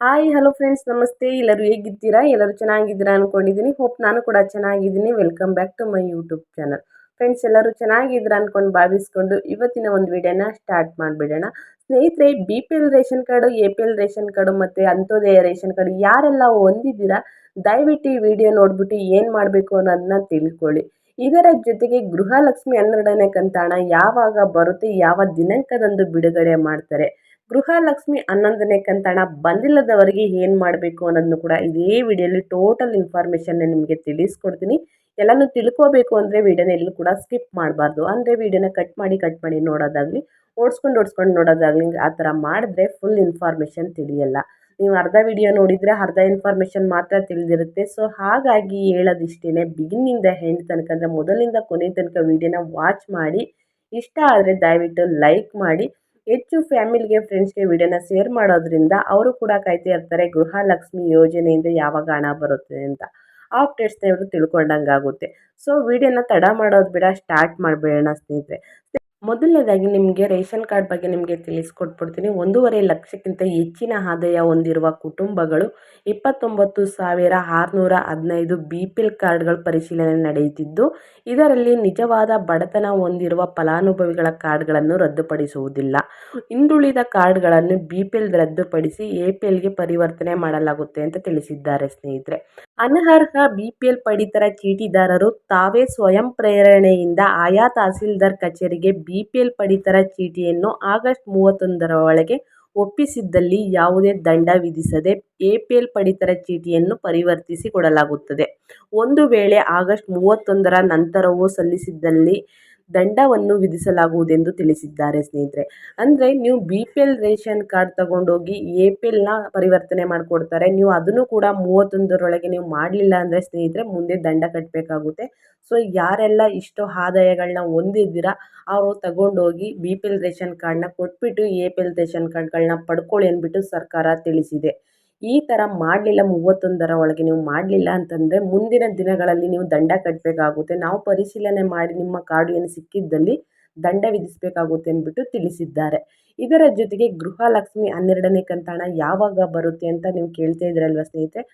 Hi hello friends ನಮಸ್ತೆ. ಎಲ್ಲರೂ ಹೇಗಿದ್ದೀರಾ? ಎಲ್ಲರೂ ಚೆನ್ನಾಗಿದ್ದೀರಾ ಅಂದ್ಕೊಂಡಿದ್ದೀನಿ ಹೋಪ್ ನಾನು ಕೂಡ ಚೆನ್ನಾಗಿದ್ದೀನಿ. Welcome back to my YouTube channel friends ಎಲ್ಲರೂ ಚೆನ್ನಾಗಿದ್ದೀರಾ ಅಂದ್ಕೊಂಡು ಭಾವಿಸ್ಕೊಂಡು ಇವತ್ತಿನ ಒಂದು ವಿಡಿಯೋನ ಸ್ಟಾರ್ಟ್ ಮಾಡಿಬಿಡೋಣ. ಸ್ನೇಹಿತರೆ B P L ration card A P L ration card ಮತ್ತು ಅಂತ್ಯೋದಯ ರೇಷನ್ ಕಾರ್ಡು ಯಾರೆಲ್ಲ ಹೊಂದಿದ್ದೀರಾ? ದಯವಿಟ್ಟು ಈ ವಿಡಿಯೋ ನೋಡಿಬಿಟ್ಟು ಏನು ಮಾಡಬೇಕು ಅನ್ನೋದನ್ನ ತಿಳ್ಕೊಳ್ಳಿ. ಇದರ ಜೊತೆಗೆ ಗೃಹಲಕ್ಷ್ಮಿ ಹನ್ನೆರಡನೇ ಕಂತಾಣ ಯಾವಾಗ ಬರುತ್ತೆ? ಯಾವ ದಿನಾಂಕದಂದು ಬಿಡುಗಡೆ ಮಾಡ್ತಾರೆ? ಗೃಹಲಕ್ಷ್ಮಿ ಹನ್ನೊಂದನೇ ಕಂತಣ, ಬಂದಿಲ್ಲದವರಿಗೆ ಏನು ಮಾಡಬೇಕು ಅನ್ನೋದನ್ನು ಕೂಡ ಇದೇ ವಿಡಿಯೋಲಿ ಟೋಟಲ್ ಇನ್ಫಾರ್ಮೇಷನ್ನ ನಿಮಗೆ ತಿಳಿಸ್ಕೊಡ್ತೀನಿ. ಎಲ್ಲನೂ ತಿಳ್ಕೋಬೇಕು ಅಂದರೆ ವಿಡಿಯೋನ ಎಲ್ಲೂ ಕೂಡ ಸ್ಕಿಪ್ ಮಾಡಬಾರ್ದು. ಅಂದರೆ ವಿಡಿಯೋನ ಕಟ್ ಮಾಡಿ ಕಟ್ ಮಾಡಿ ನೋಡೋದಾಗಲಿ, ಓಡಿಸ್ಕೊಂಡು ಓಡಿಸ್ಕೊಂಡು ನೋಡೋದಾಗಲಿ ಆ ಥರ ಮಾಡಿದ್ರೆ ಫುಲ್ ಇನ್ಫಾರ್ಮೇಷನ್ ತಿಳಿಯಲ್ಲ. ನೀವು ಅರ್ಧ ವಿಡಿಯೋ ನೋಡಿದರೆ ಅರ್ಧ ಇನ್ಫಾರ್ಮೇಷನ್ ಮಾತ್ರ ತಿಳಿದಿರುತ್ತೆ. ಸೊ ಹಾಗಾಗಿ ಹೇಳೋದಿಷ್ಟೇ ಬಿಗಿನಿಂದ ಹೆಂಡ್ ತನಕ ಅಂದರೆ ಮೊದಲಿಂದ ಕೊನೆ ತನಕ ವಿಡಿಯೋನ ವಾಚ್ ಮಾಡಿ. ಇಷ್ಟ ಆದರೆ ದಯವಿಟ್ಟು ಲೈಕ್ ಮಾಡಿ. ಹೆಚ್ಚು ಫ್ಯಾಮಿಲಿಗೆ, ಫ್ರೆಂಡ್ಸ್ಗೆ ವಿಡಿಯೋನ ಶೇರ್ ಮಾಡೋದ್ರಿಂದ ಅವರು ಕೂಡ ಕಾಯ್ತಾ ಇರ್ತಾರೆ ಗೃಹಲಕ್ಷ್ಮಿ ಯೋಜನೆಯಿಂದ ಯಾವಾಗ ಹಣ ಬರುತ್ತೆ ಅಂತ. ಆ ಅಪ್ಡೇಟ್ಸ್ನ ಇವರು ತಿಳ್ಕೊಂಡಂಗೆ ಆಗುತ್ತೆ ಸೊ ವಿಡಿಯೋನ ತಡ ಮಾಡೋದು ಬಿಡ ಸ್ಟಾರ್ಟ್ ಮಾಡಿಬಿಡೋಣ ಸ್ನೇಹಿತರೆ. ಮೊದಲನೇದಾಗಿ ನಿಮಗೆ ರೇಷನ್ ಕಾರ್ಡ್ ಬಗ್ಗೆ ನಿಮಗೆ ತಿಳಿಸ್ಕೊಟ್ಬಿಡ್ತೀನಿ. ಒಂದೂವರೆ ಲಕ್ಷಕ್ಕಿಂತ ಹೆಚ್ಚಿನ ಆದಾಯ ಹೊಂದಿರುವ ಕುಟುಂಬಗಳು ಇಪ್ಪತ್ತೊಂಬತ್ತು ಸಾವಿರ ಆರುನೂರ ಹದಿನೈದು ಬಿ ಪಿ ಎಲ್ ಕಾರ್ಡ್ಗಳ ಪರಿಶೀಲನೆ ನಡೆಯುತ್ತಿದ್ದು, ಇದರಲ್ಲಿ ನಿಜವಾದ ಬಡತನ ಹೊಂದಿರುವ ಫಲಾನುಭವಿಗಳ ಕಾರ್ಡ್ಗಳನ್ನು ರದ್ದುಪಡಿಸುವುದಿಲ್ಲ. ಹಿಂದುಳಿದ ಕಾರ್ಡ್ಗಳನ್ನು ಬಿ ಪಿ ಎಲ್ ರದ್ದುಪಡಿಸಿ ಎ ಪಿ ಎಲ್ಗೆ ಪರಿವರ್ತನೆ ಮಾಡಲಾಗುತ್ತೆ ಅಂತ ತಿಳಿಸಿದ್ದಾರೆ ಸ್ನೇಹಿತರೆ. ಅನರ್ಹ ಬಿ ಪಿ ಎಲ್ ಪಡಿತರ ಚೀಟಿದಾರರು ತಾವೇ ಸ್ವಯಂ ಪ್ರೇರಣೆಯಿಂದ ಆಯಾ ತಹಸೀಲ್ದಾರ್ ಕಚೇರಿಗೆ ಬಿ ಪಿ ಪಡಿತರ ಚೀಟಿಯನ್ನು ಆಗಸ್ಟ್ ಮೂವತ್ತೊಂದರ ಒಳಗೆ ಒಪ್ಪಿಸಿದ್ದಲ್ಲಿ ಯಾವುದೇ ದಂಡ ವಿಧಿಸದೆ ಎ ಪಿ ಪಡಿತರ ಚೀಟಿಯನ್ನು ಪರಿವರ್ತಿಸಿ ಕೊಡಲಾಗುತ್ತದೆ. ಒಂದು ವೇಳೆ ಆಗಸ್ಟ್ ಮೂವತ್ತೊಂದರ ನಂತರವೂ ಸಲ್ಲಿಸಿದ್ದಲ್ಲಿ ದಂಡವನ್ನು ವಿಧಿಸಲಾಗುವುದೆಂದು ತಿಳಿಸಿದ್ದಾರೆ ಸ್ನೇಹಿತರೆ. ಅಂದರೆ ನೀವು B P L ration card ತಗೊಂಡೋಗಿ ಎ ಪಿ ಎಲ್ನ ಪರಿವರ್ತನೆ ಮಾಡಿಕೊಡ್ತಾರೆ. ನೀವು ಅದನ್ನು ಕೂಡ ಮೂವತ್ತೊಂದರೊಳಗೆ ನೀವು ಮಾಡಲಿಲ್ಲ ಅಂದರೆ ಸ್ನೇಹಿತರೆ ಮುಂದೆ ದಂಡ ಕಟ್ಟಬೇಕಾಗುತ್ತೆ ಸೊ ಯಾರೆಲ್ಲ ಇಷ್ಟು ಆದಾಯಗಳನ್ನ ಹೊಂದಿದ್ದೀರಾ, ಅವರು ತಗೊಂಡೋಗಿ ಬಿ ಪಿ ಎಲ್ ರೇಷನ್ ಕಾರ್ಡ್ನ ಕೊಟ್ಬಿಟ್ಟು ಎ ಪಿ ಎಲ್ ರೇಷನ್ ಕಾರ್ಡ್ಗಳನ್ನ ಪಡ್ಕೊಳ್ಳಿ ಅಂದ್ಬಿಟ್ಟು ಸರ್ಕಾರ ತಿಳಿಸಿದೆ. ಈ ಥರ ಮಾಡಲಿಲ್ಲ ಮೂವತ್ತೊಂದರ ಒಳಗೆ. ನೀವು ಮಾಡಲಿಲ್ಲ ಅಂತಂದರೆ ಮುಂದಿನ ದಿನಗಳಲ್ಲಿ ನೀವು ದಂಡ ಕಟ್ಟಬೇಕಾಗುತ್ತೆ ನಾವು ಪರಿಶೀಲನೆ ಮಾಡಿ ನಿಮ್ಮ ಕಾರ್ಡು ಏನು ಸಿಕ್ಕಿದ್ದಲ್ಲಿ ದಂಡ ವಿಧಿಸಬೇಕಾಗುತ್ತೆ ಅಂದ್ಬಿಟ್ಟು ತಿಳಿಸಿದ್ದಾರೆ. ಇದರ ಜೊತೆಗೆ ಗೃಹಲಕ್ಷ್ಮಿ ಹನ್ನೆರಡನೇ ಕಂತಾಣ ಯಾವಾಗ ಬರುತ್ತೆ ಅಂತ ನೀವು ಕೇಳ್ತಾ ಇದ್ದೀರಲ್ವ ಸ್ನೇಹಿತರೆ?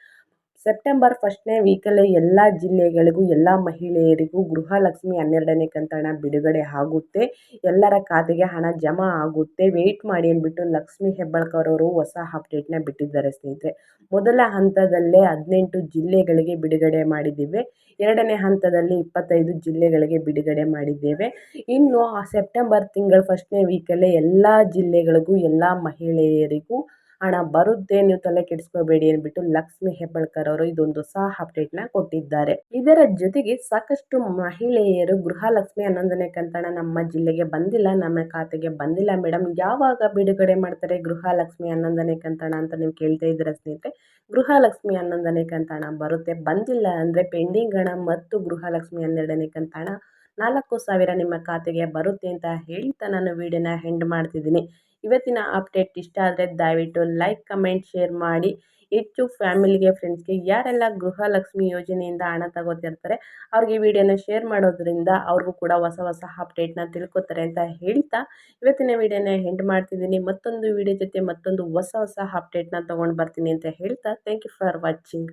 ಸೆಪ್ಟೆಂಬರ್ ಫಸ್ಟ್ನೇ ವೀಕಲ್ಲೇ ಎಲ್ಲ ಜಿಲ್ಲೆಗಳಿಗೂ, ಎಲ್ಲ ಮಹಿಳೆಯರಿಗೂ ಗೃಹಲಕ್ಷ್ಮಿ ಹನ್ನೆರಡನೇ ಕಂತಣ ಬಿಡುಗಡೆ ಆಗುತ್ತೆ. ಎಲ್ಲರ ಖಾತೆಗೆ ಹಣ ಜಮಾ ಆಗುತ್ತೆ. ವೆಯ್ಟ್ ಮಾಡಿ ಅಂದ್ಬಿಟ್ಟು ಲಕ್ಷ್ಮಿ ಹೆಬ್ಬಾಳ್ಕರ್ ಅವರು ಹೊಸ ಅಪ್ಡೇಟ್ನ ಬಿಟ್ಟಿದ್ದಾರೆ ಸ್ನೇಹಿತರೆ. ಮೊದಲ ಹಂತದಲ್ಲೇ ಹದಿನೆಂಟು ಜಿಲ್ಲೆಗಳಿಗೆ ಬಿಡುಗಡೆ ಮಾಡಿದ್ದೇವೆ. ಎರಡನೇ ಹಂತದಲ್ಲಿ ಇಪ್ಪತ್ತೈದು ಜಿಲ್ಲೆಗಳಿಗೆ ಬಿಡುಗಡೆ ಮಾಡಿದ್ದೇವೆ. ಇನ್ನು ಸೆಪ್ಟೆಂಬರ್ ತಿಂಗಳ ಫಸ್ಟ್ನೇ ವೀಕಲ್ಲೇ ಎಲ್ಲ ಜಿಲ್ಲೆಗಳಿಗೂ, ಎಲ್ಲ ಮಹಿಳೆಯರಿಗೂ ಹಣ ಬರುತ್ತೆ, ನೀವು ತಲೆ ಕೆಡಿಸ್ಕೋಬೇಡಿ ಅಂದ್ಬಿಟ್ಟು ಲಕ್ಷ್ಮಿ ಹೆಬ್ಬಾಳ್ಕರ್ ಅವರು ಇದೊಂದು ಹೊಸ ಅಪ್ಡೇಟ್ನ ಕೊಟ್ಟಿದ್ದಾರೆ. ಇದರ ಜೊತೆಗೆ ಸಾಕಷ್ಟು ಮಹಿಳೆಯರು ಗೃಹಲಕ್ಷ್ಮಿ ಹನ್ನೊಂದನೇ ಕಂತಣ ನಮ್ಮ ಜಿಲ್ಲೆಗೆ ಬಂದಿಲ್ಲ, ನಮ್ಮ ಖಾತೆಗೆ ಬಂದಿಲ್ಲ ಮೇಡಮ್. ಯಾವಾಗ ಬಿಡುಗಡೆ ಮಾಡ್ತಾರೆ ಗೃಹಲಕ್ಷ್ಮಿ ಹನ್ನೊಂದನೇ ಕಂತಣ ಅಂತ ನೀವು ಕೇಳ್ತಾ ಇದ್ದೀರಾ ಸ್ನೇಹಿತರೆ? ಗೃಹಲಕ್ಷ್ಮಿ ಹನ್ನೊಂದನೇ ಕಂತಣ ಬರುತ್ತೆ, ಬಂದಿಲ್ಲ ಅಂದರೆ ಪೆಂಡಿಂಗ್ ಹಣ ಮತ್ತು ಗೃಹಲಕ್ಷ್ಮಿ ಹನ್ನೆರಡನೇ ಕಂತಣ ನಾಲ್ಕು ಸಾವಿರ ನಿಮ್ಮ ಖಾತೆಗೆ ಬರುತ್ತೆ ಅಂತ ಹೇಳ್ತಾ ನಾನು ವೀಡಿಯೋನ ಹೆಂಡ್ ಮಾಡ್ತಿದ್ದೀನಿ. ಇವತ್ತಿನ ಅಪ್ಡೇಟ್ ಇಷ್ಟ ಆದರೆ ದಯವಿಟ್ಟು ಲೈಕ್, ಕಮೆಂಟ್, ಶೇರ್ ಮಾಡಿ. ಹೆಚ್ಚು ಫ್ಯಾಮಿಲಿಗೆ, ಫ್ರೆಂಡ್ಸ್ಗೆ ಯಾರೆಲ್ಲ ಗೃಹಲಕ್ಷ್ಮಿ ಯೋಜನೆಯಿಂದ ಹಣ ತಗೋತಿರ್ತಾರೆ, ಅವ್ರಿಗೆ ವಿಡಿಯೋನ ಶೇರ್ ಮಾಡೋದ್ರಿಂದ ಅವ್ರಿಗೂ ಕೂಡ ಹೊಸ ಹೊಸ ಅಪ್ಡೇಟ್ನ ತಿಳ್ಕೊತಾರೆ ಅಂತ ಹೇಳ್ತಾ ಇವತ್ತಿನ ವಿಡಿಯೋನ ಹೆಂಡ್ ಮಾಡ್ತಿದ್ದೀನಿ. ಮತ್ತೊಂದು ವಿಡಿಯೋ ಜೊತೆ ಮತ್ತೊಂದು ಹೊಸ ಹೊಸ ಅಪ್ಡೇಟ್ನ ತೊಗೊಂಡು ಬರ್ತೀನಿ ಅಂತ ಹೇಳ್ತಾ. Thank you for watching